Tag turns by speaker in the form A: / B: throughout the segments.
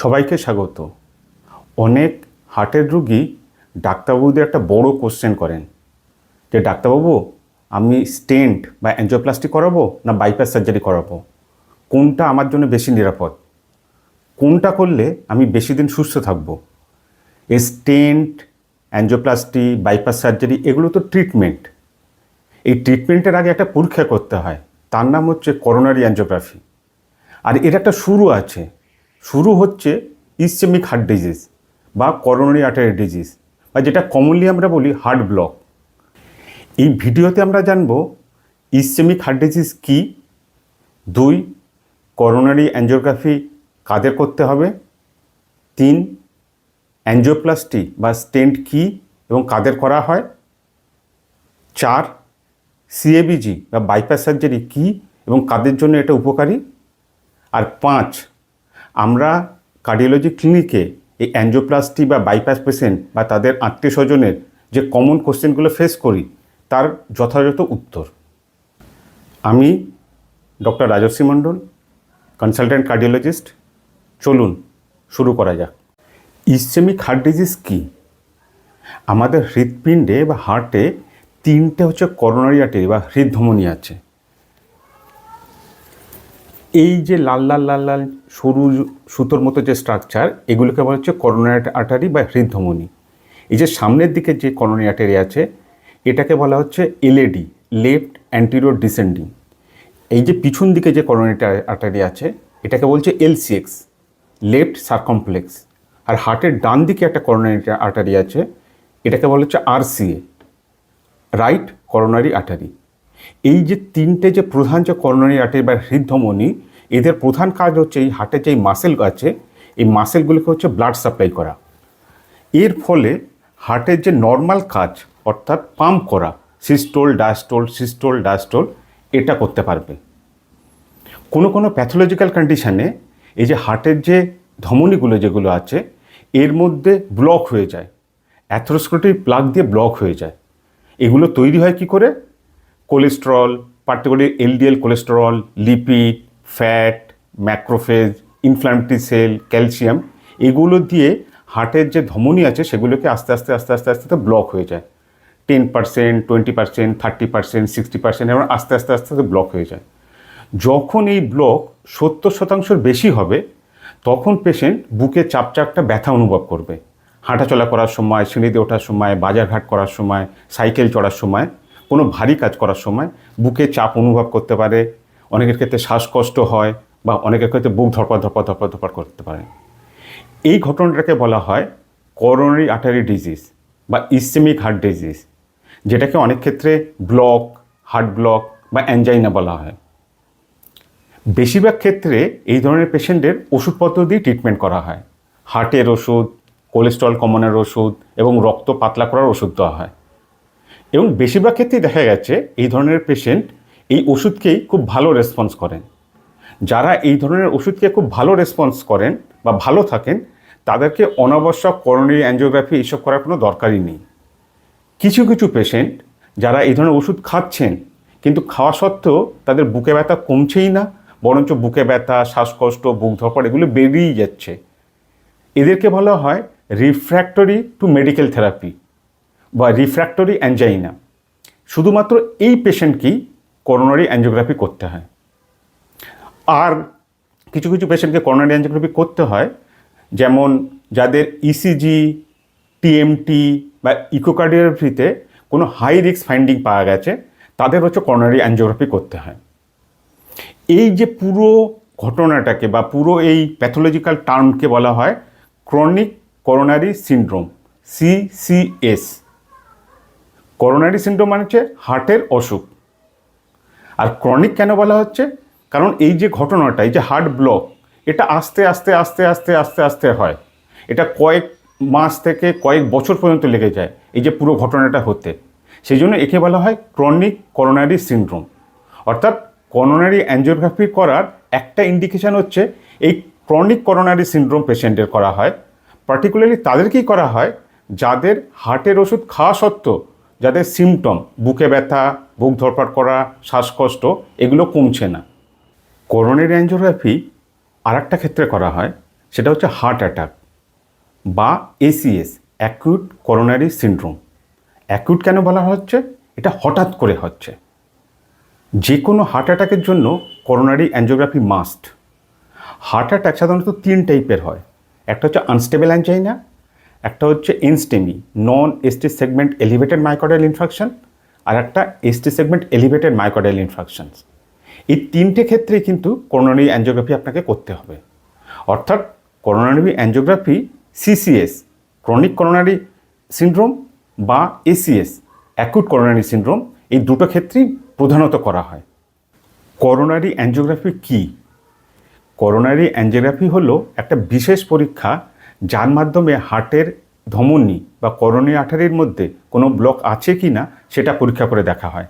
A: সবাইকে স্বাগত। অনেক হার্টের রুগী ডাক্তারবাবুদের একটা বড় কোশ্চেন করেন যে, ডাক্তারবাবু, আমি স্টেন্ট বা অ্যাঞ্জিওপ্লাস্টি করাবো না বাইপাস সার্জারি করাবো? কোনটা আমার জন্য বেশি নিরাপদ? কোনটা করলে আমি বেশি দিন সুস্থ থাকব? এই স্টেন্ট অ্যাঞ্জিওপ্লাস্টি বাইপাস সার্জারি এগুলো তো ট্রিটমেন্ট এই ট্রিটমেন্টের আগে একটা পরীক্ষা করতে হয়। তার নাম হচ্ছে করোনারি অ্যাঞ্জিওগ্রাফি আর এর একটা শুরু আছে। শুরু হচ্ছে ইসচেমিক হার্ট ডিজিজ বা করোনারি আর্টারি ডিজিজ বা যেটা কমনলি আমরা বলি হার্ট ব্লক। এই ভিডিওতে আমরা জানব ইসচেমিক হার্ট ডিজিজ কী, দুই, করোনারি অ্যাঞ্জিওগ্রাফি কাদের করতে হবে, তিন, অ্যাঞ্জিওপ্লাস্টি বা স্টেন্ট কী এবং কাদের করা হয়, চার, সিএবিজি বা বাইপাস সার্জারি কী এবং কাদের জন্য এটা উপকারী, আর পাঁচ আমরা কার্ডিওলজি ক্লিনিকে এই অ্যাঞ্জিওপ্লাস্টি বা বাইপাস পেশেন্ট বা তাদের আত্মীয় স্বজনের যে কমন কোশ্চেনগুলো ফেস করি, তার যথাযথ উত্তর। আমি doctor Rajashree Mondal consultant cardiologist চলুন, শুরু করা যাক। ইসচেমিক হার্ট ডিজিজ কী? আমাদের হৃৎপিণ্ডে বা হার্টে তিনটে হচ্ছে করোনারি আর্টারি বা হৃদধমনী আছে। এই যে লাল লাল লাল লাল সরু সুতোর মতো যে স্ট্রাকচার এগুলোকে বলা হচ্ছে করোনারি আর্টারি বা হৃদধমনী এই যে সামনের দিকে যে করোনারি আর্টারি আছে, এটাকে বলা হচ্ছে এলএডি লেফট অ্যান্টিরিয়র ডিসেন্ডিং এই যে পিছন দিকে যে করোনারি আর্টারি আছে, এটাকে বলছে এলসিএক্স লেফট সার্কমপ্লেক্স আর হার্টের ডান দিকে একটা করোনারি আর্টারি আছে, এটাকে বলা হচ্ছে আরসিএ রাইট করোনারি আর্টারি এই যে তিনটে যে প্রধান যে করোনারি আর্টারি বা হৃদধমনী এদের প্রধান কাজ হচ্ছে এই হার্টের যে মাসেল আছে, এই মাসেলগুলোকে হচ্ছে ব্লাড সাপ্লাই করা। এর ফলে হার্টের যে নর্মাল কাজ, অর্থাৎ পাম্প করা সিস্টোল ডায়াস্টোল সিস্টোল ডায়াস্টোল এটা করতে পারবে। কোনো কোনো প্যাথোলজিক্যাল কন্ডিশানে এই যে হার্টের যে ধমনীগুলো যেগুলো আছে, এর মধ্যে ব্লক হয়ে যায়। অ্যাথ্রোস্ক্লেটিক প্লাগ দিয়ে ব্লক হয়ে যায়। এগুলো তৈরি হয় কি করে? Cholesterol particularly LDL cholesterol lipid fat macrophage inflammatory cell calcium এগুলো দিয়ে হার্টের যে ধমনী আছে সেগুলোকে আস্তে আস্তে আস্তে আস্তে আস্তে আস্তে ব্লক হয়ে যায়। Ten percent twenty percent thirty percent sixty percent এবং আস্তে আস্তে আস্তে আস্তে ব্লক হয়ে যায়। যখন এই ব্লক সত্তর শতাংশের বেশি হবে, তখন পেশেন্ট বুকে চাপচাপটা ব্যথা অনুভব করবে। হাঁটাচলা করার সময় সিঁড়িতে ওঠার সময়, বাজারঘাট করার সময় সাইকেল চড়ার সময় কোনো ভারী কাজ করার সময় বুকে চাপ অনুভব করতে পারে, অনেকের ক্ষেত্রে শ্বাসকষ্ট হয় বা অনেকের ক্ষেত্রে বুক ধরপড় ধরপড় ধরপড় ধরপড় করতে পারে। এই ঘটনাটাকে বলা হয় করোনারি আর্টারি ডিজিজ বা ইসেমিক হার্ট ডিজিজ যেটাকে অনেক ক্ষেত্রে ব্লক হার্ট ব্লক বা অ্যাঞ্জাইনা বলা হয়। বেশিরভাগ ক্ষেত্রে এই ধরনের পেশেন্টের ওষুধপত্র দিয়ে ট্রিটমেন্ট করা হয়। হার্টের ওষুধ কোলেস্ট্রল কমানোর ওষুধ এবং রক্ত পাতলা করার ওষুধ দেওয়া হয়। এবং বেশিরভাগ ক্ষেত্রেই দেখা গেছে এই ধরনের পেশেন্ট এই ওষুধকেই খুব ভালো রেসপন্স করেন। যারা এই ধরনের ওষুধকে খুব ভালো রেসপন্স করেন বা ভালো থাকেন, তাদেরকে অনাবশ্যক করোনারি অ্যাঞ্জিওগ্রাফি এইসব করার কোনো দরকারই নেই। কিছু কিছু পেশেন্ট যারা এই ধরনের ওষুধ খাচ্ছেন, কিন্তু খাওয়া সত্ত্বেও তাদের বুকে ব্যথা কমছেই না, বরঞ্চ বুকে ব্যথা, শ্বাসকষ্ট, বুক ধরপড় এগুলো বেরিয়েই যাচ্ছে। এদেরকে বলা হয় রিফ্র্যাক্টরি টু মেডিকেল থেরাপি বা রিফ্র্যাক্টরি অ্যাঞ্জাইনা শুধুমাত্র এই পেশেন্টকেই করোনারি অ্যাঞ্জিওগ্রাফি করতে হয়। আর কিছু কিছু পেশেন্টকে করোনারি অ্যাঞ্জিওগ্রাফি করতে হয়, যেমন যাদের E ইসিজি টিএমটি বা ইকোকার্ডিওগ্রাফিতে কোনো হাই রিস্ক ফাইন্ডিং পাওয়া গেছে, তাদের হচ্ছে করোনারি অ্যাঞ্জিওগ্রাফি করতে হয়। এই যে পুরো ঘটনাটাকে বা পুরো এই প্যাথোলজিক্যাল টার্মকে বলা হয় chronic coronary syndrome CCS coronary syndrome মানে হচ্ছে হার্টের অসুখ। আর ক্রনিক কেন বলা হচ্ছে? কারণ এই যে ঘটনাটা, এই যে হার্ট ব্লক এটা আস্তে আস্তে আস্তে আস্তে আস্তে আস্তে হয়। এটা কয়েক মাস থেকে কয়েক বছর পর্যন্ত লেগে যায় এই যে পুরো ঘটনাটা হতে। সেই জন্য একে বলা হয় ক্রনিক করোনারি সিন্ড্রোম অর্থাৎ করোনারি অ্যাঞ্জিওগ্রাফি করার একটা ইন্ডিকেশান হচ্ছে এই ক্রনিক করোনারি সিন্ড্রোম পেশেন্টের করা হয়। পার্টিকুলারলি তাদেরকেই করা হয় যাদের হার্টের ওষুধ খাওয়া সত্ত্বেও যাদের সিমটম বুকে ব্যথা, বুক ধরপাট করা, শ্বাসকষ্ট, এগুলো কমছে না। করোনারি অ্যাঞ্জিওগ্রাফি আর একটা ক্ষেত্রে করা হয়, সেটা হচ্ছে হার্ট অ্যাটাক বা ACS acute coronary syndrome acute কেন বলা হচ্ছে? এটা হঠাৎ করে হচ্ছে। যে কোনো হার্ট অ্যাটাকের জন্য coronary angiography must. Heart attack সাধারণত তিন টাইপের হয়। একটা হচ্ছে আনস্টেবল অ্যাঞ্জাইনা একটা হচ্ছে NSTEMI non ST segment elevated myocardial infection আর একটা ST segment elevated myocardial infections এই তিনটে ক্ষেত্রে কিন্তু করোনারি অ্যাঞ্জিওগ্রাফি আপনাকে করতে হবে। অর্থাৎ coronary angiography CCS chronic coronary syndrome বা এসিএস অ্যাকুট করোনারি সিনড্রোম এই দুটো ক্ষেত্রেই প্রধানত করা হয়। করোনারি অ্যাঞ্জিওগ্রাফি কী? করোনারি অ্যাঞ্জিওগ্রাফি হলো একটা বিশেষ পরীক্ষা যার মাধ্যমে হার্টের ধমনী বা করণীয় আঠারির মধ্যে কোনো ব্লক আছে কি না সেটা পরীক্ষা করে দেখা হয়।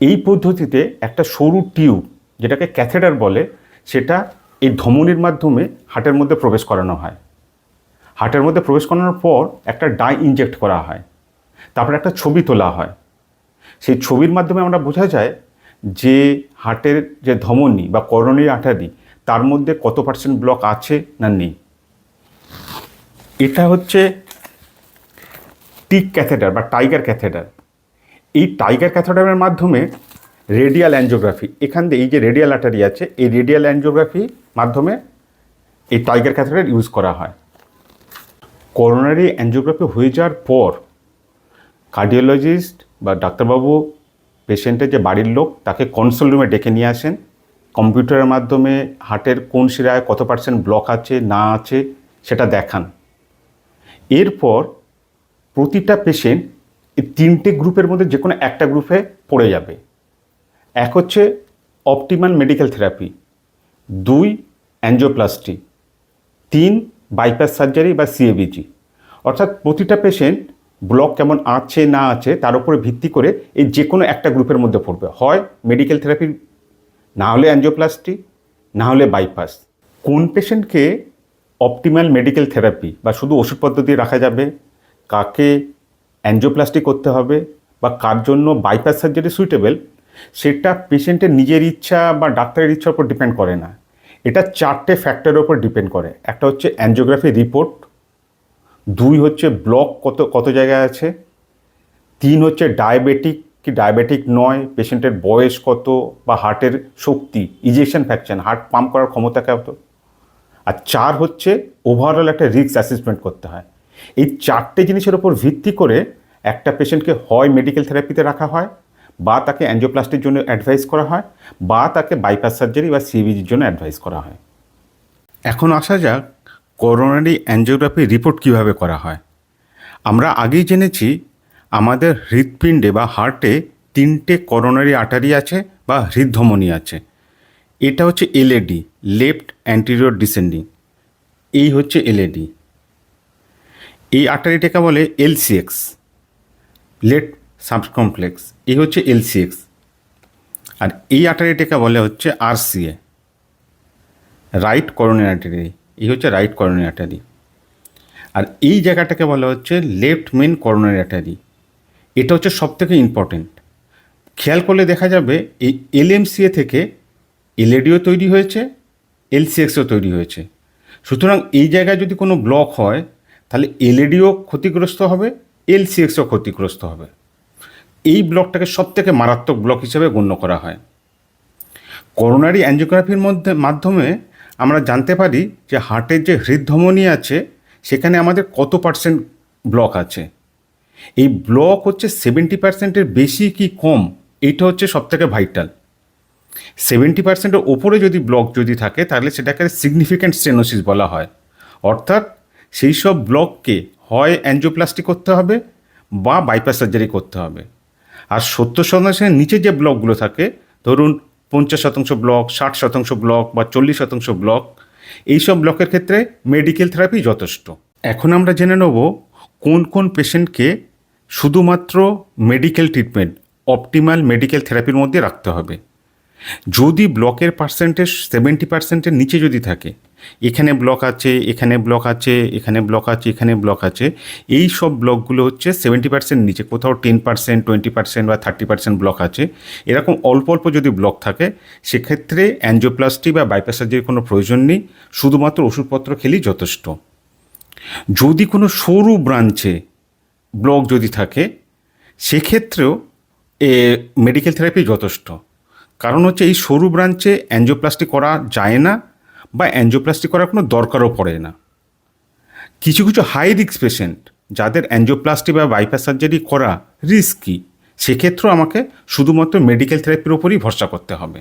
A: এই পদ্ধতিতে একটা সরু টিউব, যেটাকে ক্যাথেডার বলে, সেটা এই ধমনির মাধ্যমে হার্টের মধ্যে প্রবেশ করানো হয়। হার্টের মধ্যে প্রবেশ করানোর পর একটা ডাই ইনজেক্ট করা হয়। তারপর একটা ছবি তোলা হয়। সেই ছবির মাধ্যমে আমরা বোঝা যায় যে হার্টের যে ধমনী বা করণীয় আঠারি, তার মধ্যে কত পার্সেন্ট ব্লক আছে না নেই। এটা হচ্ছে টিক ক্যাথেডার বা টাইগার ক্যাথেডার। এই টাইগার ক্যাথেডারের মাধ্যমে রেডিয়াল অ্যাঞ্জিওগ্রাফি, এখান দিয়ে এই যে রেডিয়াল আর্টারি আছে, এই রেডিয়াল অ্যাঞ্জিওগ্রাফি মাধ্যমে এই টাইগার ক্যাথেডার ইউজ করা হয়। করোনারি অ্যাঞ্জিওগ্রাফি হয়ে যাওয়ার পর কার্ডিওলজিস্ট বা ডাক্তারবাবু পেশেন্টের যে বাড়ির লোক, তাকে কনসোল রুমে ডেকে নিয়ে আসেন। কম্পিউটারের মাধ্যমে হার্টের কোন শিরায় কত পার্সেন্ট ব্লক আছে, না আছে, সেটা দেখান। এরপর প্রতিটা পেশেন্ট এই তিনটে গ্রুপের মধ্যে যে কোনো একটা গ্রুপে পড়ে যাবে। এক হচ্ছে অপটিমাল মেডিকেল থেরাপি দুই অ্যাঞ্জিওপ্লাস্টি তিন বাইপাস সার্জারি বা সিএবিজি অর্থাৎ প্রতিটা পেশেন্ট ব্লক কেমন আছে, না আছে, তার উপরে ভিত্তি করে এই যে কোনো একটা গ্রুপের মধ্যে পড়বে। হয় মেডিকেল থেরাপি না হলে অ্যাঞ্জিওপ্লাস্টি না হলে বাইপাস কোন পেশেন্টকে অপটিমাল মেডিকেল থেরাপি বা শুধু ওষুধপত্র দিয়ে রাখা যাবে, কাকে অ্যাঞ্জিওপ্লাস্টি করতে হবে বা কার জন্য বাইপাস সার্জারি সুইটেবল সেটা পেশেন্টের নিজের ইচ্ছা বা ডাক্তারের ইচ্ছার উপর ডিপেন্ড করে না। এটা চারটে ফ্যাক্টরের উপর ডিপেন্ড করে। একটা হচ্ছে অ্যাঞ্জিওগ্রাফি রিপোর্ট দুই হচ্ছে ব্লক কত কত জায়গায় আছে, তিন হচ্ছে ডায়াবেটিক কি ডায়াবেটিক নয় পেশেন্টের বয়স কত বা হার্টের শক্তি ইজেকশন ফ্যাকশন হার্ট পাম্প করার ক্ষমতা কত। আর চার হচ্ছে ওভারঅল একটা রিস্ক অ্যাসেসমেন্ট করতে হয়। এই চারটে জিনিসের ওপর ভিত্তি করে একটা পেশেন্টকে হয় মেডিকেল থেরাপিতে রাখা হয়, বা তাকে অ্যাঞ্জিওপ্লাস্টির জন্য অ্যাডভাইস করা হয়, বা তাকে বাইপাস সার্জারি বা সিবিজির জন্য অ্যাডভাইস করা হয়। এখন আসা যাক করোনারি অ্যাঞ্জিওগ্রাফি রিপোর্ট কীভাবে করা হয়। আমরা আগেই জেনেছি আমাদের হৃৎপিণ্ডে বা হার্টে তিনটে করোনারি আটারি আছে বা হৃদধমনী আছে। এটা হচ্ছে এলএডি লেফট অ্যান্টিরিয়র ডিসেন্ডিং এই হচ্ছে এলএডি এই আর্টারিটাকে বলে এলসিএক্স লেট সাবকমপ্লেক্স এই হচ্ছে এলসিএক্স আর এই আর্টারিটাকে বলে হচ্ছে আরসিএ রাইট করোনারি আর্টারি এই হচ্ছে রাইট করোনারি আর্টারি আর এই জায়গাটাকে বলা হচ্ছে লেফট মেন করোনারি আর্টারি এটা হচ্ছে সবথেকে ইম্পর্টেন্ট খেয়াল করলে দেখা যাবে এই এলএমসিএ থেকে এলএডিও তৈরি হয়েছে, এলসিএক্সও তৈরি হয়েছে। সুতরাং এই জায়গায় যদি কোনো ব্লক হয়, তাহলে এলএডিও ক্ষতিগ্রস্ত হবে, এলসিএক্সও ক্ষতিগ্রস্ত হবে। এই ব্লকটাকে সবথেকে মারাত্মক ব্লক হিসেবে গণ্য করা হয়। করোনারি অ্যাঞ্জিওগ্রাফির মধ্যে, মাধ্যমে আমরা জানতে পারি যে হার্টের যে হৃদধমনী আছে, সেখানে আমাদের কত পার্সেন্ট ব্লক আছে। এই ব্লক হচ্ছে সেভেন্টি পার্সেন্টের বেশি কি কম? এইটা হচ্ছে সবথেকে ভাইটাল। সেভেন্টি পার্সেন্টের ওপরে যদি ব্লক যদি থাকে, তাহলে সেটাকে সিগনিফিক্যান্ট স্টেনোসিস বলা হয়। অর্থাৎ সেই সব ব্লককে হয় অ্যাঞ্জিওপ্লাস্টি করতে হবে বা বাইপাস সার্জারি করতে হবে। আর সত্তর শতাংশের নিচে যে ব্লকগুলো থাকে, ধরুন পঞ্চাশ শতাংশ ব্লক, ষাট শতাংশ ব্লক বা চল্লিশ শতাংশ ব্লক এইসব ব্লকের ক্ষেত্রে মেডিকেল থেরাপি যথেষ্ট। এখন আমরা জেনে নেব কোন কোন পেশেন্টকে শুধুমাত্র মেডিকেল ট্রিটমেন্ট অপটিমাল মেডিকেল থেরাপির মধ্যে রাখতে হবে। যদি ব্লকের পার্সেন্টেজ সেভেন্টি পার্সেন্টের নিচে যদি থাকে, এখানে ব্লক আছে, এখানে ব্লক আছে, এখানে ব্লক আছে, এখানে ব্লক আছে, এই সব ব্লকগুলো হচ্ছে সেভেন্টি পার্সেন্ট নিচে। কোথাও টেন পার্সেন্ট টোয়েন্টি পার্সেন্ট বা থার্টি পার্সেন্ট ব্লক আছে। এরকম অল্প অল্প যদি ব্লক থাকে, সেক্ষেত্রে অ্যাঞ্জিওপ্লাস্টি বা বাইপাস সার্জারির কোনো প্রয়োজন নেই। শুধুমাত্র ওষুধপত্র খেলেই যথেষ্ট। যদি কোনো সরু ব্রাঞ্চে ব্লক যদি থাকে, সেক্ষেত্রেও, এ মেডিকেল থেরাপি যথেষ্ট। কারণ হচ্ছে এই সরু ব্রাঞ্চে অ্যাঞ্জিওপ্লাস্টি করা যায় না বা অ্যাঞ্জিওপ্লাস্টি করার কোনো দরকারও পড়ে না। কিছু কিছু হাই রিস্ক পেশেন্ট যাদের অ্যাঞ্জিওপ্লাস্টি বা বাইপাস সার্জারি করা রিস্কি সেক্ষেত্রেও আমাকে শুধুমাত্র মেডিকেল থেরাপির ওপরই ভরসা করতে হবে।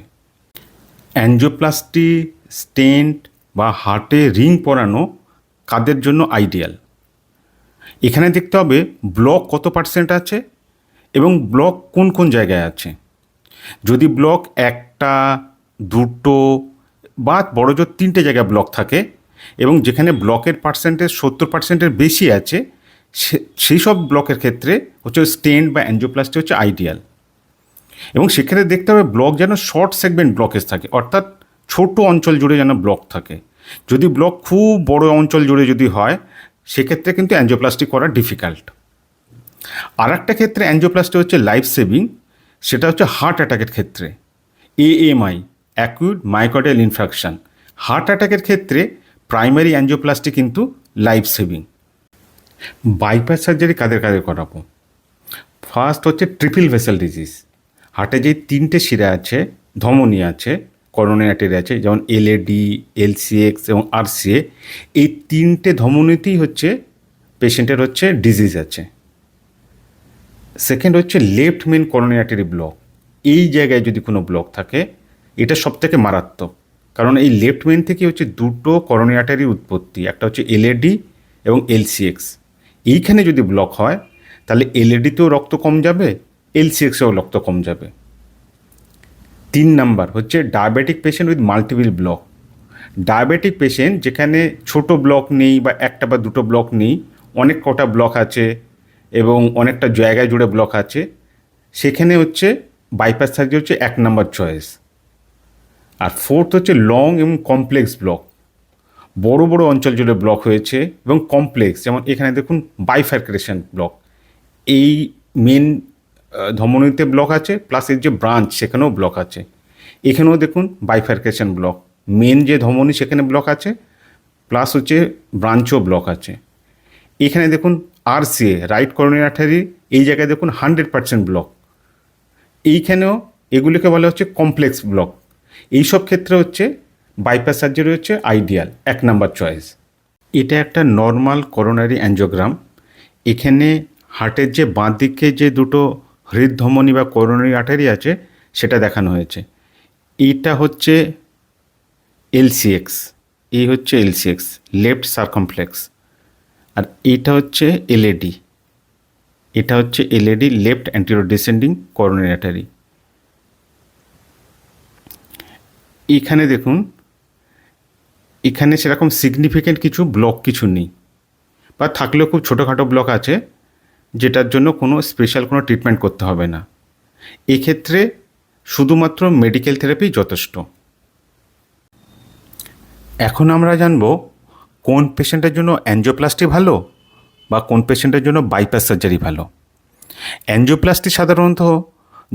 A: অ্যাঞ্জিওপ্লাস্টি স্টেন্ট বা হার্টে রিং পরানো কাদের জন্য আইডিয়াল এখানে দেখতে হবে ব্লক কত পার্সেন্ট আছে এবং ব্লক কোন কোন জায়গায় আছে। যদি ব্লক একটা, দুটো বা বড় জোর তিনটে জায়গায় ব্লক থাকে এবং যেখানে ব্লকের পার্সেন্টেজ সত্তর পার্সেন্টের বেশি আছে সেই সব ব্লকের ক্ষেত্রে হচ্ছে স্টেন্ট বা অ্যাঞ্জিওপ্লাস্টি হচ্ছে আইডিয়াল এবং সেক্ষেত্রে দেখতে হবে ব্লক যেন শর্ট সেগমেন্ট ব্লকেজ থাকে, অর্থাৎ ছোট অঞ্চল জুড়ে যেন ব্লক থাকে। যদি ব্লক খুব বড় অঞ্চল জুড়ে যদি হয়, সেক্ষেত্রে কিন্তু অ্যাঞ্জিওপ্লাস্টি করা ডিফিকাল্ট আর একটা ক্ষেত্রে অ্যাঞ্জিওপ্লাস্টি হচ্ছে লাইফ সেভিং সেটা হচ্ছে হার্ট অ্যাটাকের ক্ষেত্রে AMI acute myocardial infarction heart অ্যাটাকের ক্ষেত্রে প্রাইমারি অ্যাঞ্জিওপ্লাস্টি কিন্তু লাইফ সেভিং বাইপাস সার্জারি কাদের কাদের করাবো? ফার্স্ট হচ্ছে ট্রিপল ভেসেল ডিজিজ হার্টে যে তিনটে শিরা আছে, ধমনী আছে করোনারি আর্টারি আছে, যেমন এলএডি এলসিএক্স এবং আরসিএ এই তিনটে ধমনীতেই হচ্ছে পেশেন্টের হচ্ছে ডিজিজ আছে। সেকেন্ড হচ্ছে লেফট মেন করোনারি ব্লক এই জায়গায় যদি কোনো ব্লক থাকে, এটা সব থেকে মারাত্মক। কারণ এই লেফট মেন থেকে হচ্ছে দুটো করোনারি উৎপত্তি, একটা হচ্ছে এলএডি এবং এলসিএক্স এইখানে যদি ব্লক হয়, তাহলে এলএডিতেও রক্ত কম যাবে এলসিএক্সেও রক্ত কম যাবে। তিন নাম্বার হচ্ছে diabetic patient with multiple block diabetic patient যেখানে ছোট ব্লক নেই বা একটা বা দুটো ব্লক নেই, অনেক কটা ব্লক আছে এবং অনেকটা জায়গায় জুড়ে ব্লক আছে। সেখানে হচ্ছে বাইপাস সার্জারি হচ্ছে এক নাম্বার চয়েস আর ফোর্থ হচ্ছে লং এবং কমপ্লেক্স ব্লক বড় বড় অঞ্চল জুড়ে ব্লক হয়েছে এবং কমপ্লেক্স যেমন এখানে দেখুন বাইফার্কেশন ব্লক এই মেন ধমনীতে ব্লক আছে প্লাস এর যে ব্রাঞ্চ সেখানেও ব্লক আছে। এখানেও দেখুন বাইফার্কেশন ব্লক মেন যে ধমনী, সেখানে ব্লক আছে প্লাস হচ্ছে ব্রাঞ্চও ব্লক আছে। এখানে দেখুন RCA right coronary artery, এই জায়গায় দেখুন হান্ড্রেড পার্সেন্ট ব্লক। এইখানেও এগুলিকে বলা হচ্ছে কমপ্লেক্স ব্লক। এইসব ক্ষেত্রে হচ্ছে বাইপাস সার্জারি হচ্ছে আইডিয়াল, এক নাম্বার চয়েস। এটা একটা নর্মাল করোনারি অ্যাঞ্জিওগ্রাম। এখানে হার্টের যে বাঁ দিকে যে দুটো হৃদধমনী বা করোনারি আর্টারি আছে, সেটা দেখানো হয়েছে। এইটা হচ্ছে এলসিএক্স। এই হচ্ছে এলসিএক্স, লেফট সার্কমপ্লেক্স। আর এইটা হচ্ছে এলএডি এটা হচ্ছে LAD left anterior descending coronary এখানে দেখুন, এখানে সেরকম সিগনিফিকেন্ট কিছু ব্লক কিছু নেই। বা থাকলেও খুব ছোটোখাটো ব্লক আছে, যেটার জন্য কোনো স্পেশাল কোনো ট্রিটমেন্ট করতে হবে না। এক্ষেত্রে শুধুমাত্র মেডিকেল থেরাপি যথেষ্ট। এখন আমরা জানব কোন পেশেন্টের জন্য অ্যাঞ্জিওপ্লাস্টি ভালো বা কোন পেশেন্টের জন্য বাইপাস সার্জারি ভালো? অ্যাঞ্জিওপ্লাস্টি সাধারণত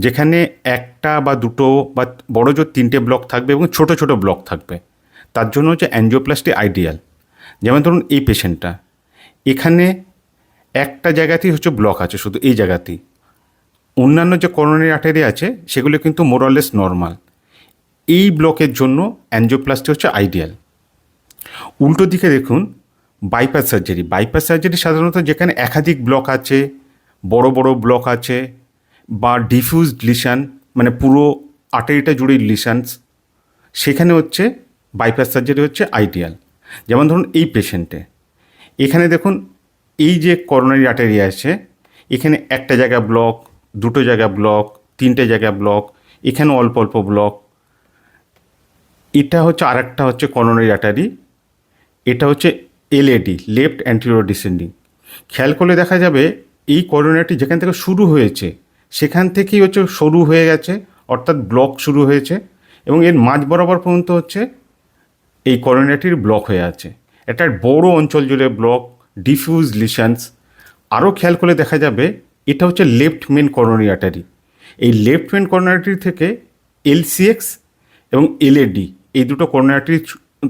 A: যেখানে একটা বা দুটো বা বড় জোর তিনটে ব্লক থাকবে এবং ছোট ছোট ব্লক থাকবে, তার জন্য হচ্ছে অ্যাঞ্জিওপ্লাস্টি আইডিয়াল যেমন ধরুন এই পেশেন্টটা এখানে একটা জায়গাতেই হচ্ছে ব্লক আছে, শুধু এই জায়গাতেই। অন্যান্য যে করোনারি আর্টারি আছে, সেগুলো কিন্তু মোরালেস নর্মাল এই ব্লকের জন্য অ্যাঞ্জিওপ্লাস্টি হচ্ছে আইডিয়াল উল্টো দিকে দেখুন বাইপাস সার্জারি বাইপাস সার্জারি সাধারণত যেখানে একাধিক ব্লক আছে, বড় বড় ব্লক আছে, বা ডিফিউজ লিশান মানে পুরো আর্টারিটা জুড়ে লিশানস সেখানে হচ্ছে বাইপাস সার্জারি হচ্ছে আইডিয়াল যেমন ধরুন এই পেশেন্টে এখানে দেখুন, এই যে করোনারি আর্টারি আছে, এখানে একটা জায়গা ব্লক দুটো জায়গা ব্লক তিনটে জায়গা ব্লক এখানে অল্প অল্প ব্লক এটা হচ্ছে আরেকটা হচ্ছে করোনারি আর্টারি এটা হচ্ছে এলএডি লেফট অ্যান্টিরো ডিসেন্ডিং খেয়াল করলে দেখা যাবে এই করোনাটি যেখান থেকে শুরু হয়েছে, সেখান থেকেই হচ্ছে সরু হয়ে গেছে, অর্থাৎ ব্লক শুরু হয়েছে, এবং এর মাঝ বরাবর পর্যন্ত হচ্ছে এই করোনাটির ব্লক হয়ে আছে। একটা বড় অঞ্চল জুড়ে ব্লক ডিফিউজ লিশনস আরও খেয়াল করলে দেখা যাবে, এটা হচ্ছে লেফট মেন করোনারি আর্টারি এই লেফট মেন করোনারি থেকে এলসিএক্স এবং এলএডি এই দুটো করোনারি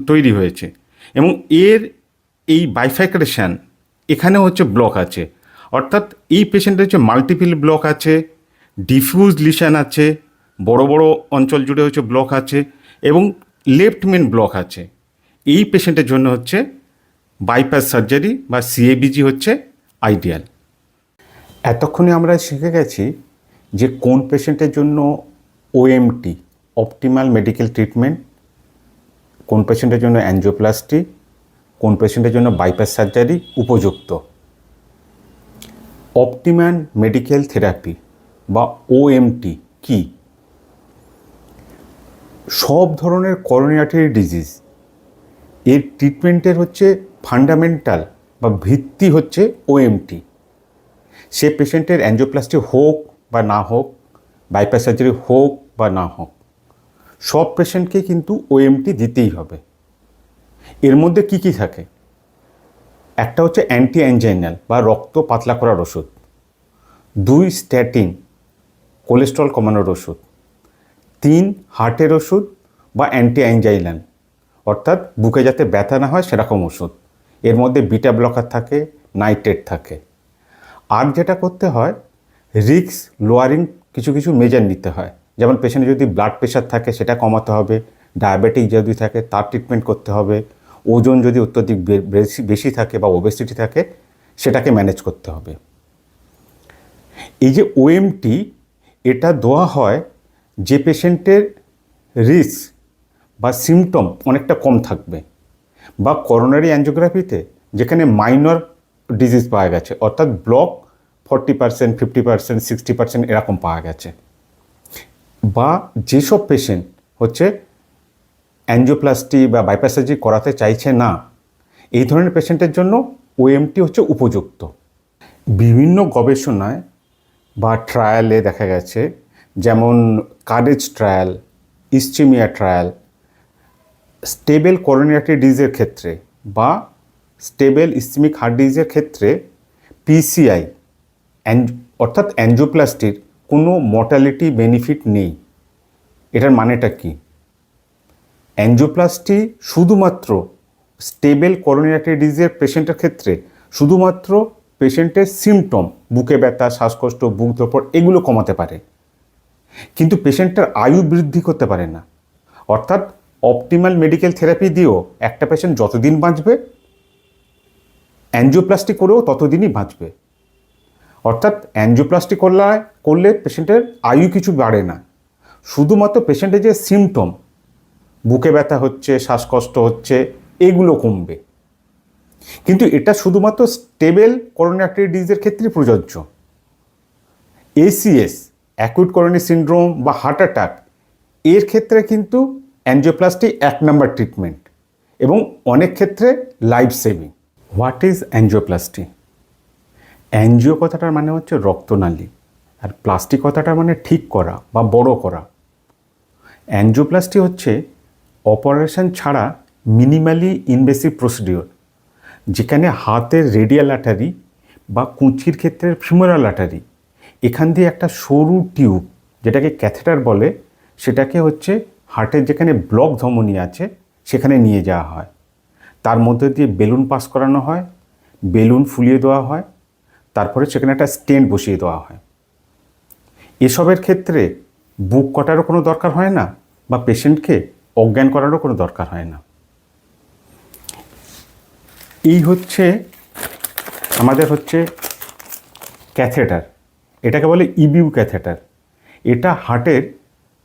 A: তৈরি হয়েছে। এবং এর এই বাইফাইক্রেশন এখানে হচ্ছে ব্লক আছে। অর্থাৎ এই পেশেন্টের হচ্ছে মাল্টিপিল ব্লক আছে ডিফিউজ লিশন আছে, বড় বড় অঞ্চল জুড়ে হচ্ছে ব্লক আছে এবং লেফট মেন ব্লক আছে। এই পেশেন্টের জন্য হচ্ছে বাইপাস সার্জারি বা সিএবিজি হচ্ছে আইডিয়াল এতক্ষণে আমরা শিখে গেছি যে কোন পেশেন্টের জন্য ওএমটি অপটিমাল মেডিকেল ট্রিটমেন্ট কোন পেশেন্টের জন্য অ্যাঞ্জিওপ্লাস্টি কোন পেশেন্টের জন্য বাইপাস সার্জারি উপযুক্ত? অপটিম্যান মেডিকেল থেরাপি বা ওএমটি কি? সব ধরনের করোনিয়াটারি ডিজিজ এর ট্রিটমেন্টের হচ্ছে ফান্ডামেন্টাল বা ভিত্তি হচ্ছে ওএমটি সে পেশেন্টের অ্যাঞ্জিওপ্লাস্টি হোক বা না হোক বাইপাস সার্জারি হোক বা না হোক সব পেশেন্টকে কিন্তু ওএমটি দিতেই হবে। এর মধ্যে কি কি থাকে? একটা হচ্ছে অ্যান্টি অ্যাঞ্জাইনাল বা রক্ত পাতলা করার ওষুধ। দুই স্ট্যাটিন কোলেস্ট্রল কমানোর ওষুধ। তিন হার্টের ওষুধ বা অ্যান্টি অ্যাঞ্জাইনাল অর্থাৎ বুকে যাতে ব্যথা না হয় সেরকম ওষুধ। এর মধ্যে বিটা ব্লকার থাকে নাইট্রেট থাকে। আর যেটা করতে হয় রিক্স লোয়ারিং কিছু কিছু মেজার নিতে হয়। যেমন পেশেন্টের যদি ব্লাড প্রেশার থাকে, সেটা কমাতে হবে ডায়াবেটিক যদি থাকে, তার ট্রিটমেন্ট করতে হবে, ওজন যদি অত্যধিক বেশি বেশি থাকে বা ওবেসিটি থাকে, সেটাকে ম্যানেজ করতে হবে। এই যে ওএমটি এটা দেওয়া হয় যে পেশেন্টের রিস্ক বা সিমটম অনেকটা কম থাকবে, বা করোনারি অ্যাঞ্জিওগ্রাফিতে যেখানে মাইনর ডিজিজ পাওয়া গেছে, অর্থাৎ block forty percent fifty percent sixty percent এরকম পাওয়া গেছে। বা যেসব পেশেন্ট হচ্ছে অ্যাঞ্জিওপ্লাস্টি বা বাইপাস সার্জারি করাতে চাইছে না, এই ধরনের পেশেন্টের জন্য ওএমটি হচ্ছে উপযুক্ত। বিভিন্ন গবেষণায় বা ট্রায়ালে দেখা গেছে, যেমন COURAGE trial ISCHEMIA trial stable coronary ডিজের ক্ষেত্রে বা স্টেবল ইস্টিমিক হার্ট ডিজিজের ক্ষেত্রে পিসিআই অর্থাৎ অ্যাঞ্জিওপ্লাস্টির কোনো মর্টালিটি বেনিফিট নেই। এটার মানেটা কি? অ্যাঞ্জিওপ্লাস্টি শুধুমাত্র স্টেবল করোনিয়ারি ডিজিজের পেশেন্টের ক্ষেত্রে, শুধুমাত্র পেশেন্টের সিমটম বুকে ব্যথা, শ্বাসকষ্ট, বুক ধরপড় এগুলো কমাতে পারে। কিন্তু পেশেন্টের আয়ু বৃদ্ধি করতে পারে না। অর্থাৎ অপটিমাল মেডিকেল থেরাপি দিয়েও একটা পেশেন্ট যতদিন বাঁচবে অ্যাঞ্জিওপ্লাস্টি করেও ততদিনই বাঁচবে। অর্থাৎ অ্যাঞ্জিওপ্লাস্টি করলে করলে পেশেন্টের আয়ু কিছু বাড়ে না। শুধুমাত্র পেশেন্টের যে সিমটম বুকে ব্যথা হচ্ছে, শ্বাসকষ্ট হচ্ছে, এগুলো কমবে। কিন্তু এটা শুধুমাত্র স্টেবল করোনারি ডিজিজের ক্ষেত্রে প্রযোজ্য। এসিএস অ্যাকুইট করোনারি সিন্ড্রোম বা হার্ট অ্যাটাক এর ক্ষেত্রে কিন্তু অ্যাঞ্জিওপ্লাস্টি এক নম্বর ট্রিটমেন্ট এবং অনেক ক্ষেত্রে life saving what is angioplasty angio কথাটার মানে হচ্ছে রক্তনালী আর প্লাস্টিক কথাটার মানে ঠিক করা বা বড় করা। অ্যাঞ্জিওপ্লাস্টি হচ্ছে অপারেশন ছাড়া মিনিমালি ইনভেসিভ প্রসিডিওর, যেখানে হাতের রেডিয়াল আটারি বা কুঁচির ক্ষেত্রে ফিমোরাল আটারি এখান দিয়ে একটা সরু টিউব, যেটাকে ক্যাথেটার বলে, সেটাকে হচ্ছে হার্টের যেখানে ব্লক ধমনী আছে, সেখানে নিয়ে যাওয়া হয়। তার মধ্যে দিয়ে বেলুন পাস করানো হয়, বেলুন ফুলিয়ে দেওয়া হয় তারপরে সেখানে একটা স্টেন্ট বসিয়ে দেওয়া হয়। এসবের ক্ষেত্রে বুক কটারও কোনো দরকার হয় না বা পেশেন্টকে অজ্ঞান করারও কোনো দরকার হয় না। এই হচ্ছে, আমাদের হচ্ছে ক্যাথেটার। এটাকে বলে ইবিউ ক্যাথেটার। এটা হার্টের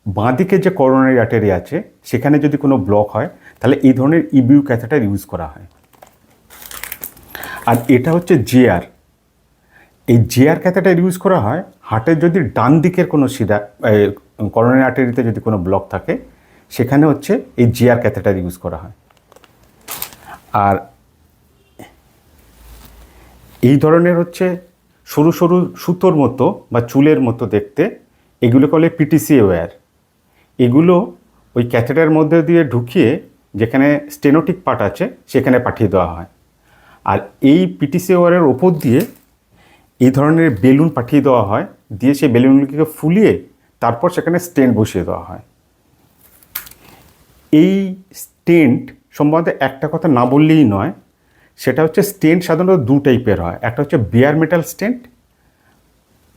A: বাঁদিকে যে করোনারি আর্টারি আছে, সেখানে যদি কোনো ব্লক হয়, তাহলে এই ধরনের ইবিউ ক্যাথেটার ইউজ করা হয়। আর এটা হচ্ছে জেআর এই জেআর ক্যাথেটার ইউজ করা হয় হার্টের যদি ডান দিকের কোনো শিরা করোনারি আর্টারিতে যদি কোনো ব্লক থাকে, সেখানে হচ্ছে এই জিআর ক্যাথেটার ইউজ করা হয়। আর এই ধরনের হচ্ছে সরু সরু সুতোর মতো বা চুলের মতো দেখতে এগুলোকে বলে পিটিসি ওয়্যার এগুলো ওই ক্যাথেটার মধ্যে দিয়ে ঢুকিয়ে যেখানে স্টেনোটিক পার্ট আছে, সেখানে পাঠিয়ে দেওয়া হয়। আর এই পিটিসি ওয়ারের ওপর দিয়ে এই ধরনের বেলুন পাঠিয়ে দেওয়া হয়, দিয়ে সেই বেলুনগুলিকে ফুলিয়ে তারপর সেখানে স্টেন্ট বসিয়ে দেওয়া হয়। এই স্টেন্ট সম্বন্ধে একটা কথা না বললেই নয়, সেটা হচ্ছে স্টেন্ট সাধারণত দু টাইপের হয়, একটা হচ্ছে বিয়ার মেটাল স্টেন্ট,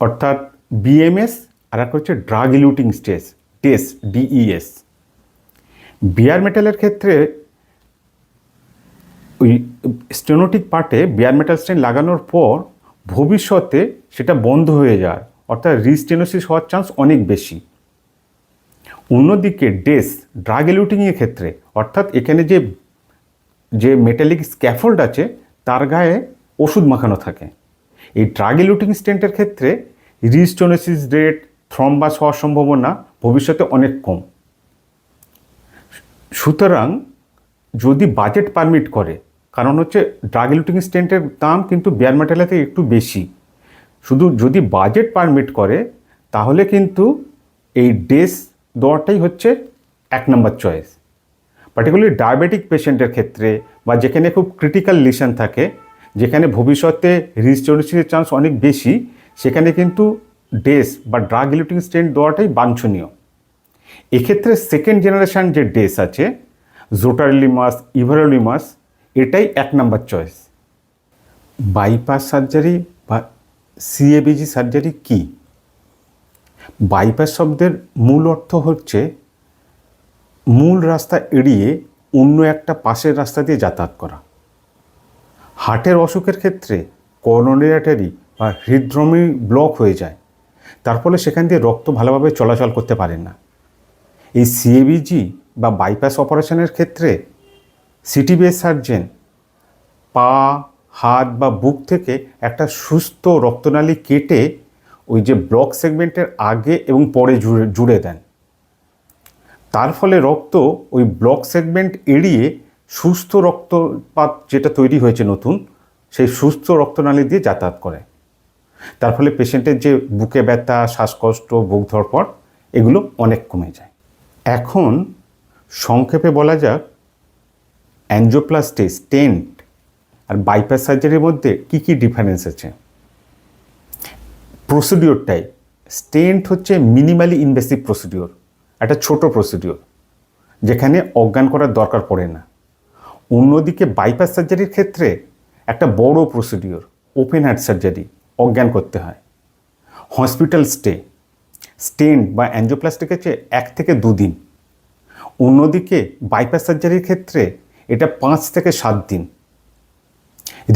A: অর্থাৎ বিএমএস, আর একটা হচ্ছে drug eluting stents, DES. Bare মেটালের ক্ষেত্রে ওই স্টেনোটিক পার্টে বিয়ার মেটাল স্টেন লাগানোর পর ভবিষ্যতে সেটা বন্ধ হয়ে যায়, অর্থাৎ রিস্টেনোসিস হওয়ার চান্স অনেক বেশি। অন্যদিকে ডেস ড্রাগ এলুটিংয়ের ক্ষেত্রে, অর্থাৎ এখানে যে যে মেটালিক স্ক্যাফোল্ড আছে, তার গায়ে ওষুধ মাখানো থাকে। এই ড্রাগ এলুটিং স্টেন্টের ক্ষেত্রে রিস্টোনোসিস রেট থ্রম্বাস হওয়ার সম্ভাবনা ভবিষ্যতে অনেক কম। সুতরাং যদি বাজেট পারমিট করে কারণ হচ্ছে ড্রাগ এলুটিং স্টেন্টের দাম কিন্তু বেয়ার মেটালাতে একটু বেশি। শুধু যদি বাজেট পারমিট করে, তাহলে কিন্তু এই ডেস দেওয়াটাই হচ্ছে এক নম্বর চয়েস পার্টিকুলারলি ডায়াবেটিক পেশেন্টের ক্ষেত্রে বা যেখানে খুব ক্রিটিক্যাল লিশন থাকে, যেখানে ভবিষ্যতে রিস্টোরেশনের চান্স অনেক বেশি, সেখানে কিন্তু ডেস বা ড্রাগ ইলিউটিং স্টেন্ট দেওয়াটাই বাঞ্ছনীয়। এক্ষেত্রে সেকেন্ড জেনারেশান যে ডেস আছে জোটারলিমাস ইভারোলিমাস এটাই এক নম্বর চয়েস বাইপাস সার্জারি বা সিএবিজি সার্জারি কি? বাইপাস শব্দের মূল অর্থ হচ্ছে, মূল রাস্তা এড়িয়ে অন্য একটা পাশের রাস্তা দিয়ে যাতায়াত করা। হার্টের অসুখের ক্ষেত্রে করোনারি বা হৃদরমি ব্লক হয়ে যায়। তার ফলে সেখান দিয়ে রক্ত ভালোভাবে চলাচল করতে পারে না। এই সিএবিজি বা বাইপাস অপারেশনের ক্ষেত্রে সিটিবিএস সার্জেন পা, হাত বা বুক থেকে একটা সুস্থ রক্তনালী কেটে ওই যে ব্লক সেগমেন্টের আগে এবং পরে জুড়ে জুড়ে দেন। তার ফলে রক্ত ওই ব্লক সেগমেন্ট এড়িয়ে সুস্থ রক্তপাত যেটা তৈরি হয়েছে নতুন, সেই সুস্থ রক্তনালী দিয়ে যাতায়াত করে। তার ফলে পেশেন্টের যে বুকে ব্যথা, শ্বাসকষ্ট বুক ধরপড় এগুলো অনেক কমে যায়। এখন সংক্ষেপে বলা যাক অ্যাঞ্জোপ্লাস্টি স্টেন্ট আর বাইপাস সার্জারির মধ্যে কী কী ডিফারেন্স আছে? প্রসিডিওরটাই স্টেন্ট হচ্ছে মিনিমালি ইনভেসিভ প্রসিডিওর, একটা ছোট প্রসিডিওর, যেখানে অজ্ঞান করার দরকার পড়ে না। অন্যদিকে বাইপাস সার্জারির ক্ষেত্রে একটা বড় প্রসিডিওর, ওপেন হার্ট সার্জারি, অজ্ঞান করতে হয়। হসপিটাল স্টে, স্টেন্ট বা অ্যাঞ্জোপ্লাস্টিক হচ্ছে এক থেকে দুদিন। অন্যদিকে বাইপাস সার্জারির ক্ষেত্রে এটা পাঁচ থেকে সাত দিন।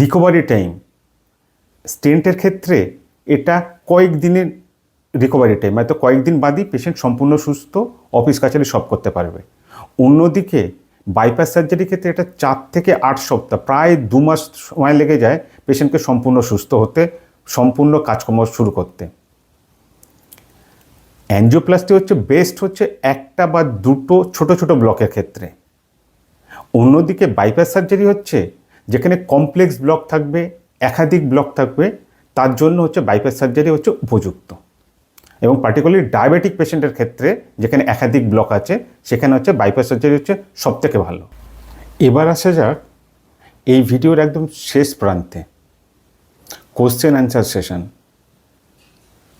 A: রিকভারি টাইম স্টেন্টের ক্ষেত্রে এটা কয়েক দিনের রিকভারি টাইম হয়তো কয়েকদিন বাদই পেশেন্ট সম্পূর্ণ সুস্থ অফিস কাছারি সব করতে পারবে। অন্যদিকে বাইপাস সার্জারির ক্ষেত্রে এটা চার থেকে আট সপ্তাহ, প্রায় দু মাস সময় লেগে যায় পেশেন্টকে সম্পূর্ণ সুস্থ হতে, সম্পূর্ণ কাজকর্ম শুরু করতে। অ্যাঞ্জিওপ্লাস্টি হচ্ছে বেস্ট হচ্ছে একটা বা দুটো ছোট ছোট ব্লকের ক্ষেত্রে। অন্যদিকে বাইপাস সার্জারি হচ্ছে, যেখানে কমপ্লেক্স ব্লক থাকবে, একাধিক ব্লক থাকবে, তার জন্য হচ্ছে বাইপাস সার্জারি হচ্ছে উপযুক্ত। এবং পার্টিকুলারলি ডায়াবেটিক পেশেন্টের ক্ষেত্রে যেখানে একাধিক ব্লক আছে, সেখানে হচ্ছে বাইপাস সার্জারি হচ্ছে সবথেকে ভালো। এবার আসা যাক এই ভিডিওর একদম শেষ প্রান্তে। কোশ্চেন অ্যান্সার সেশন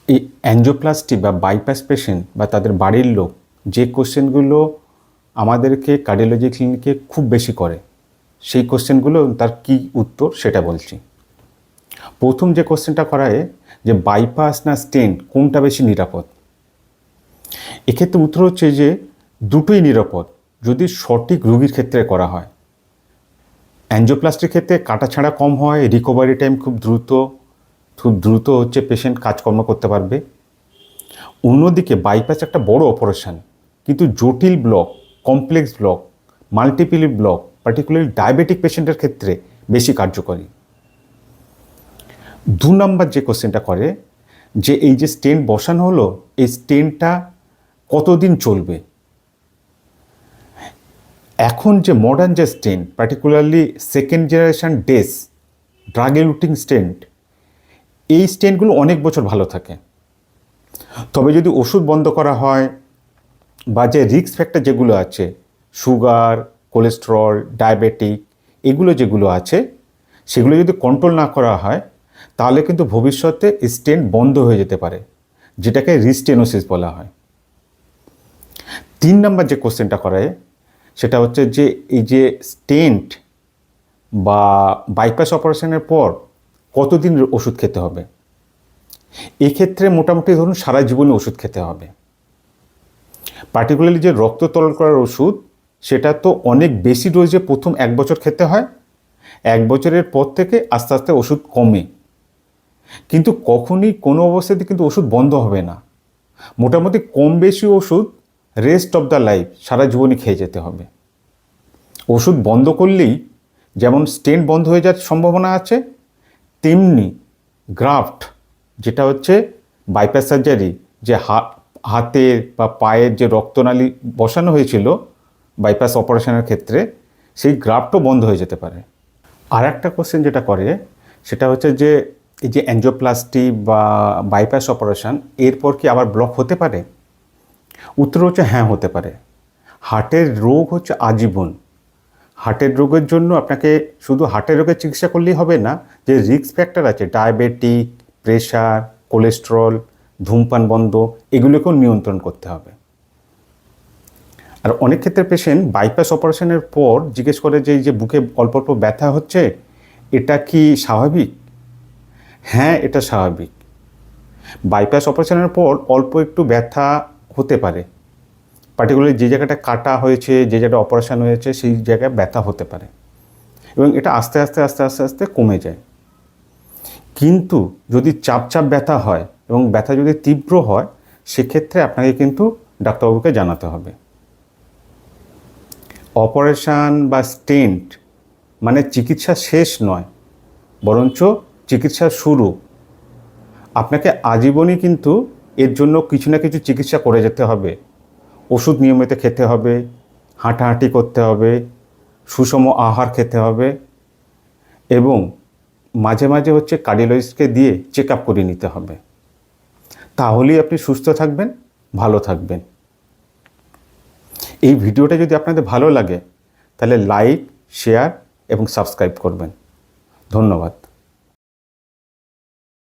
A: এই অ্যাঞ্জোপ্লাস্টি বা বাইপাস পেশেন্ট বা তাদের বাড়ির লোক যে কোশ্চেনগুলো আমাদেরকে কার্ডিওলজি ক্লিনিকে খুব বেশি করে। সেই কোশ্চেনগুলো তার কি উত্তর সেটা বলছি। প্রথম যে কোশ্চেনটা করায় যে বাইপাস না স্টেন্ট কোনটা বেশি নিরাপদ? এক্ষেত্রে উত্তর হচ্ছে যে দুটোই নিরাপদ। যদি সঠিক রোগীর ক্ষেত্রে করা হয়। অ্যাঞ্জিওপ্লাস্টির ক্ষেত্রে কাটাছাড়া কম হয় রিকভারি টাইম খুব দ্রুত খুব দ্রুত হচ্ছে পেশেন্ট কাজকর্ম করতে পারবে। অন্যদিকে বাইপাস একটা বড় অপারেশান কিন্তু জটিল block complex block multiple block particularly diabetic পেশেন্টের ক্ষেত্রে বেশি কার্যকরী। দু নম্বর যে কোশ্চেনটা করে, যে এই যে স্টেন্ট বসানো হলো, এই স্টেন্টটা কতদিন চলবে? এখন যে মডার্ন যে stent particularly second generation DES drug eluting stent এই স্টেন্টগুলো অনেক বছর ভালো থাকে। তবে যদি ওষুধ বন্ধ করা হয় বা যে রিস্ক ফ্যাক্টর যেগুলো আছে সুগার কোলেস্টেরল ডায়াবেটিক এগুলো যেগুলো আছে, সেগুলো যদি কন্ট্রোল না করা হয়, তাহলে কিন্তু ভবিষ্যতে স্টেন্ট বন্ধ হয়ে যেতে পারে, যেটাকে রিস্টেনোসিস বলা হয়। তিন নম্বর যে কোশ্চেনটা করে, সেটা হচ্ছে যে এই যে স্টেন্ট বা বাইপাস অপারেশনের পর কতদিন ওষুধ খেতে হবে? এক্ষেত্রে মোটামুটি ধরুন সারা জীবনে ওষুধ খেতে হবে। পার্টিকুলারলি যে রক্ত তরল করার ওষুধ, সেটা তো অনেক বেশি ডোজে প্রথম এক বছর খেতে হয়। এক বছরের পর থেকে আস্তে আস্তে ওষুধ কমে। কিন্তু কখনই কোনো অবস্থাতে কিন্তু ওষুধ বন্ধ হবে না। মোটামুটি কম বেশি ওষুধ রেস্ট অফ দ্য লাইফ সারা জীবনই খেয়ে যেতে হবে। ওষুধ বন্ধ করলেই যেমন স্টেন্ট বন্ধ হয়ে যাওয়ার সম্ভাবনা আছে, তেমনি গ্রাফট যেটা হচ্ছে বাইপাস সার্জারি যে হা- হাতের বা পায়ের যে রক্তনালী বসানো হয়েছিল বাইপাস অপারেশনের ক্ষেত্রে, সেই গ্রাফটও বন্ধ হয়ে যেতে পারে। আর একটা কোশ্চেন যেটা করে, সেটা হচ্ছে যে, এই যে অ্যাঞ্জিওপ্লাস্টি বা বাইপাস অপারেশন এরপর কি আবার ব্লক হতে পারে? উত্তর হচ্ছে হ্যাঁ হতে পারে। হার্টের রোগ হচ্ছে আজীবন। হার্টের রোগের জন্য আপনাকে শুধু হার্টের রোগের চিকিৎসা করলেই হবে না, যে রিস্ক ফ্যাক্টর আছে ডায়াবেটিক প্রেশার কোলেস্টেরল ধূমপান বন্ধ, এগুলোকেও নিয়ন্ত্রণ করতে হবে। আর অনেক ক্ষেত্রে পেশেন্ট বাইপাস অপারেশনের পর জিজ্ঞেস করে যে, এই যে বুকে অল্প অল্প ব্যথা হচ্ছে, এটা কি স্বাভাবিক? হ্যাঁ এটা স্বাভাবিক। বাইপাস অপারেশনের পর অল্প একটু ব্যথা হতে পারে। পার্টিকুলারলি যে জায়গাটা কাটা হয়েছে, যে জায়গাটা অপারেশন হয়েছে, সেই জায়গায় ব্যথা হতে পারে। এবং এটা আস্তে আস্তে আস্তে আস্তে আস্তে কমে যায়। কিন্তু যদি চাপ চাপ ব্যথা হয় এবং ব্যথা যদি তীব্র হয়, সেক্ষেত্রে আপনাকে কিন্তু ডাক্তারবাবুকে জানাতে হবে। অপারেশান বা স্টেন্ট মানে চিকিৎসা শেষ নয়, বরঞ্চ চিকিৎসা শুরু। আপনাকে আজীবনই কিন্তু এর জন্য কিছু না কিছু চিকিৎসা করে যেতে হবে। ওষুধ নিয়মিত খেতে হবে, হাঁটাহাঁটি করতে হবে, সুষম আহার খেতে হবে এবং মাঝে মাঝে হচ্ছে কার্ডিওলজিস্টকে দিয়ে চেক আপ করে নিতে হবে। তাহলেই আপনি সুস্থ থাকবেন, ভালো থাকবেন। এই ভিডিওটা যদি আপনাদের ভালো লাগে, তাহলে লাইক শেয়ার এবং সাবস্ক্রাইব করবেন। ধন্যবাদ।